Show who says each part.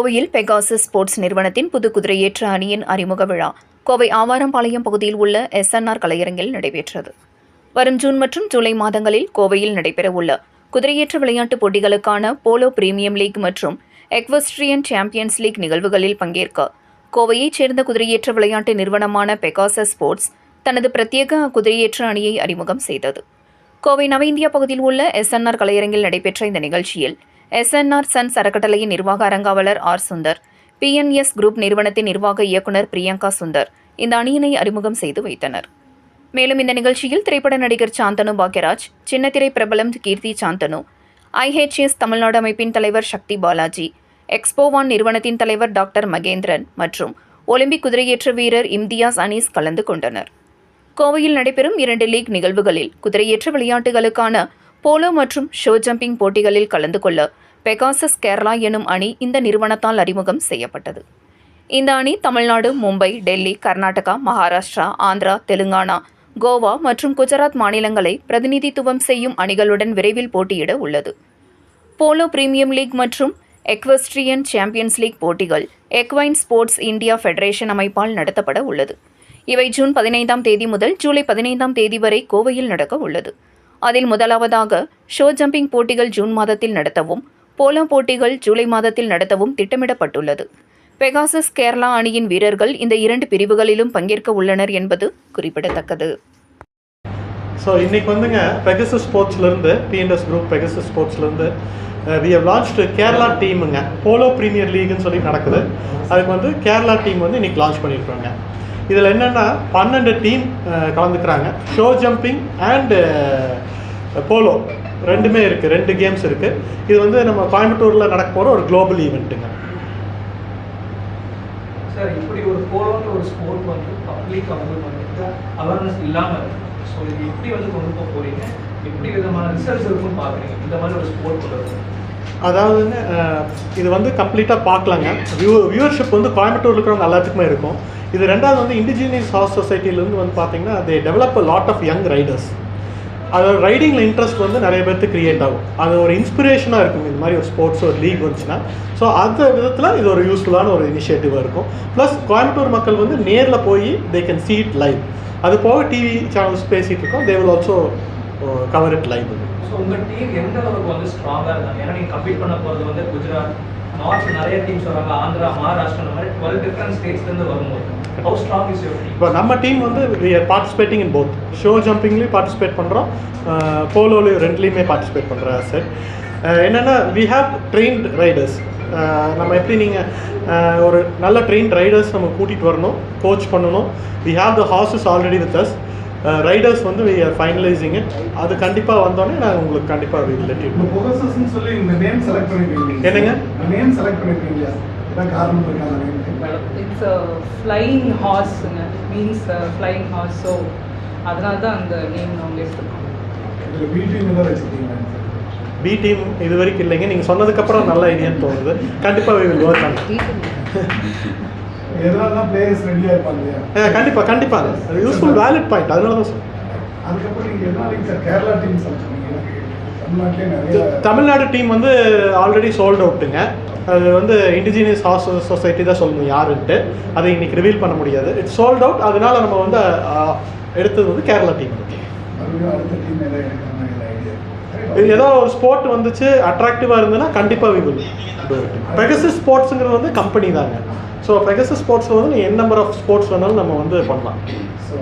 Speaker 1: கோவையில் Pegasus sports நிறுவனத்தின் புது குதிரையேற்ற அணியின் அறிமுக விழா கோவை ஆவாரம்பாளையம் பகுதியில் உள்ள எஸ்என்ஆர் கலையரங்கில் நடைபெற்றது. வரும் ஜூன் மற்றும் ஜூலை மாதங்களில் கோவையில் நடைபெறவுள்ள குதிரையேற்ற விளையாட்டுப் போட்டிகளுக்கான போலோ பிரீமியம் லீக் மற்றும் எக்வஸ்ட்ரியன் சாம்பியன்ஸ் லீக் நிகழ்வுகளில் பங்கேற்க கோவையைச் சேர்ந்த குதிரையேற்ற விளையாட்டு நிறுவனமான பெகாசஸ் ஸ்போர்ட்ஸ் தனது பிரத்யேக குதிரையேற்ற அணியை அறிமுகம் செய்தது. கோவை நவ இந்தியா பகுதியில் உள்ள எஸ்என்ஆர் கலையரங்கில் நடைபெற்ற இந்த நிகழ்ச்சியில் எஸ்என்ஆர் சன்ஸ் அறக்கட்டளையின் நிர்வாக அரங்காவலர் ஆர் சுந்தர் பிஎன்எஸ் குரூப் நிறுவனத்தின் நிர்வாக இயக்குனர் பிரியங்கா சுந்தர் இந்த அணியினை அறிமுகம் செய்து வைத்தனர். மேலும் இந்த நிகழ்ச்சியில் திரைப்பட நடிகர் சாந்தனு பாக்யராஜ் சின்னத்திரை பிரபலம் கீர்த்தி சாந்தனு ஐஹெச்எஸ் தமிழ்நாடு அமைப்பின் தலைவர் சக்தி பாலாஜி எக்ஸ்போவான் நிறுவனத்தின் தலைவர் டாக்டர் மகேந்திரன் மற்றும் ஒலிம்பிக் குதிரையேற்ற வீரர் இம்தியாஸ் அனீஸ் கலந்து கொண்டனர். கோவையில் நடைபெறும் இரண்டு லீக் நிகழ்வுகளில் குதிரையேற்ற விளையாட்டுகளுக்கான போலோ மற்றும் ஷோ ஜம்பிங் போட்டிகளில் கலந்து கொள்ள பெகாசஸ் கேரளா எனும் அணி இந்த நிறுவனத்தால் அறிமுகம் செய்யப்பட்டது. இந்த அணி தமிழ்நாடு மும்பை டெல்லி கர்நாடகா மகாராஷ்டிரா ஆந்திரா தெலுங்கானா கோவா மற்றும் குஜராத் மாநிலங்களை பிரதிநிதித்துவம் செய்யும் அணிகளுடன் விரைவில் போட்டியிட உள்ளது. போலோ பிரீமியம் லீக் மற்றும் எக்வஸ்ட்ரியன் சாம்பியன்ஸ் லீக் போட்டிகள் எக்வைன் ஸ்போர்ட்ஸ் இந்தியா ஃபெடரேஷன் அமைப்பால் நடத்தப்பட உள்ளது. இவை ஜூன் பதினைந்தாம் தேதி முதல் ஜூலை பதினைந்தாம் தேதி வரை கோவையில் நடக்க உள்ளது. அதில் முதலாவதாக ஷோ ஜம்பிங் போட்டிகள் ஜூன் மாதத்தில் நடத்தவும் போலோ போட்டிகள் ஜூலை மாதத்தில் நடத்தவும் திட்டமிடப்பட்டுள்ளது. பெகாசஸ் கேரளா அணியின் வீரர்கள் இந்த இரண்டு பிரிவுகளிலும் பங்கேற்க உள்ளனர் என்பது குறிப்பிடத்தக்கது.
Speaker 2: ஸோ இன்றைக்கி வந்துங்க பெகசஸ் ஸ்போர்ட்ஸ்லேருந்து பிஎன்எஸ் குரூப் பெகசஸ் ஸ்போர்ட்ஸ்லேருந்து வி ஹவ் லான்ச்டு கேரளா டீமுங்க போலோ ப்ரீமியர் லீக்னு சொல்லி நடக்குது. அதுக்கு வந்து கேரளா டீம் வந்து இன்றைக்கி லான்ச் பண்ணியிருக்காங்க. இதில் என்னென்னா பன்னெண்டு டீம் uh, கலந்துக்கிறாங்க. ஷோ ஜம்பிங் அண்டு போலோ ரெண்டுமே இருக்குது ரெண்டு கேம்ஸ் இருக்குது இது வந்து நம்ம கோயம்புத்தூரில் நடக்க போகிற ஒரு குளோபல் ஈவெண்ட்டுங்க
Speaker 3: சார் இப்படி ஒரு போலோன்ற ஒரு ஸ்போர்ட் வந்து பப்ளிக் வந்து அவேர்னஸ் இல்லாமல் ஸோ இது எப்படி வந்து கொண்டு போக போறீங்க? எப்படி விதமான ரிசல்ட்ஸ் இருக்குன்னு பார்க்குறீங்க? இந்த மாதிரி ஒரு ஸ்போர்ட் கொண்டு
Speaker 2: அதாவதுங்க இது வந்து கம்ப்ளீட்டாக பார்க்கலாங்க. வியூ வியூவர்ஷிப் வந்து கோயம்புத்தூர் இருக்கிறவங்க எல்லாத்துக்குமே இருக்கும். இது ரெண்டாவது வந்து இண்டிஜினியஸ் ஹார்ஸ் சொசைட்டிலேருந்து வந்து பார்த்தீங்கன்னா they develop a lot of young riders அதோட ரைடிங்கில் இன்ட்ரெஸ்ட் வந்து நிறைய பேருக்கு கிரியேட் ஆகும். அது ஒரு இன்ஸ்பிரேஷனாக இருக்கும். இந்த மாதிரி ஒரு ஸ்போர்ட்ஸ் ஒரு லீக் வந்துச்சுன்னா. ஸோ அந்த விதத்தில் இது ஒரு யூஸ்ஃபுல்லான ஒரு இனிஷியேட்டிவாக இருக்கும். ப்ளஸ் கோயம்புத்தூர் மக்கள் வந்து நேரில் போய் they can see it live அது போக டிவி சேனல்ஸ் பேசிகிட்டு இருக்கோம். They will also cover it live
Speaker 3: so உங்கள் டீம் எந்த அளவுக்கு வந்து ஸ்ட்ராங்காக இருந்தாங்க ஏன்னா நீங்கள் கம்ப்ளீட் பண்ண போகிறது வந்து குஜராத் நார்த் நிறைய டீம்ஸ் வராங்க. ஆந்திரா மகாராஷ்டிரா அந்த மாதிரி டுவெல் டிஃப்ரெண்ட் ஸ்டேட்ஸ்லேருந்து வரும்போது. ஹவு ஸ்ட்ராங் இஸ் யுவர்
Speaker 2: இப்போ நம்ம டீம் வந்து பார்ட்டிசிபேட்டிங் இன் போத் ஷோ ஜம்பிங்லேயும் பார்ட்டிசிபேட் பண்ணுறோம் போலோலையும் ரெண்டுலேயுமே பார்ட்டிசிபேட் பண்ணுறோம் சார் என்னென்னா வி ஹாவ் ட்ரெயின்ட் ரைடர்ஸ் நம்ம எப்படி நீங்கள் ஒரு நல்ல ட்ரெயின் ரைடர்ஸ் நம்ம கூட்டிகிட்டு வரணும் கோச் பண்ணணும். We have the horses already with us riders வந்து வி ஆர் ஃபைனலைசிங் it. அது கண்டிப்பாக வந்தோடனே நான் உங்களுக்கு கண்டிப்பாக
Speaker 4: இப்போ புகசஸ்ன்னு சொல்லி இந்த நேம் செலக்ட் பண்ணிருக்கீங்க.
Speaker 2: என்னங்க?
Speaker 4: நேம் செலக்ட் பண்ணிருக்கீங்க.
Speaker 5: இட்ஸ் அ ஃப்ளையிங் ஹார்ஸுங்க மீன்ஸ் ஃப்ளையிங் ஹார்ஸ் ஸோ அதனால தான் அந்த நேம் நாங்கள் எடுத்துருக்கோம்
Speaker 4: பிடிஎம் தான் வச்சுருக்கீங்க?
Speaker 2: பி டீம் இது வரைக்கும் இல்லைங்க. நீங்கள் சொன்னதுக்கப்புறம் நல்ல ஐடியான்னு தோணுது. கண்டிப்பாக வி வில் ஒர்க் ஆன்
Speaker 4: எதனால பிளேயர்ஸ் ரெடியாக இருப்பாங்க இல்லையா?
Speaker 2: கண்டிப்பாக கண்டிப்பாக அது யூஸ்ஃபுல் வேலிட் பாயிண்ட் அதனால தான்
Speaker 4: அதுக்கப்புறம் நீங்கள் எதனால sir Kerala team
Speaker 2: Tamil Nadu team வந்து ஆல்ரெடி சோல்ட் அவுட்டுங்க அது வந்து இண்டிஜினியஸ் ஹாஸ் சொசைட்டி தான் சொல்லணும் யாருன்ட்டு. அதை இன்னைக்கு ரிவீல் பண்ண முடியாது. இட்ஸ் சோல்ட் அவுட் அதனால நம்ம வந்து எடுத்தது வந்து கேரளா டீம்
Speaker 4: அடுத்த டீம் எதாவது ஐடியா
Speaker 2: இது ஏதோ ஒரு ஸ்போர்ட் வந்துச்சு அட்ராக்டிவாக இருந்ததுன்னா கண்டிப்பாக வி வில் பெகசஸ் ஸ்போர்ட்ஸுங்கிறது வந்து கம்பெனி தாங்க. ஸோ பெகசஸ் ஸ்போர்ட்ஸில் வந்து என் நம்பர் ஆஃப் ஸ்போர்ட்ஸ் வேணாலும் நம்ம வந்து பண்ணலாம்.
Speaker 4: ஸோ